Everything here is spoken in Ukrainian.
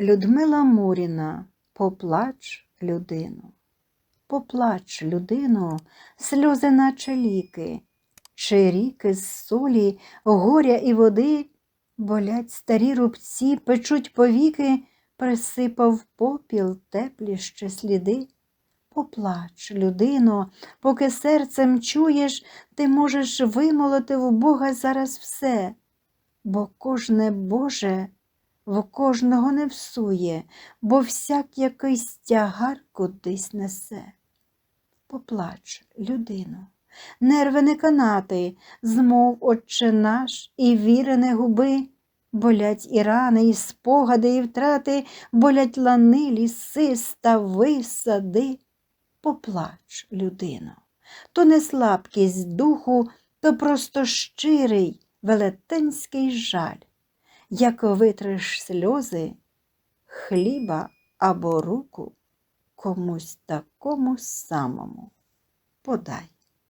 Людмила Муріна, поплач людину. Поплач людину, сльози наче ліки, чи ріки з солі, горя і води, болять старі рубці, печуть повіки, присипав попіл теплі ще сліди. Поплач, людино, поки серцем чуєш, ти можеш вимолити в Бога зараз все, бо кожне Боже в кожного не всує, бо всяк якийсь тягар кудись несе. Поплач, людино, нерви не канати, змов отче наш, і віри не губи, болять і рани, і спогади, і втрати, болять лани, ліси, стави, сади. Поплач, людино, то не слабкість духу, то просто щирий велетенський жаль, як витриш сльози, хліба або руку комусь такому самому подай.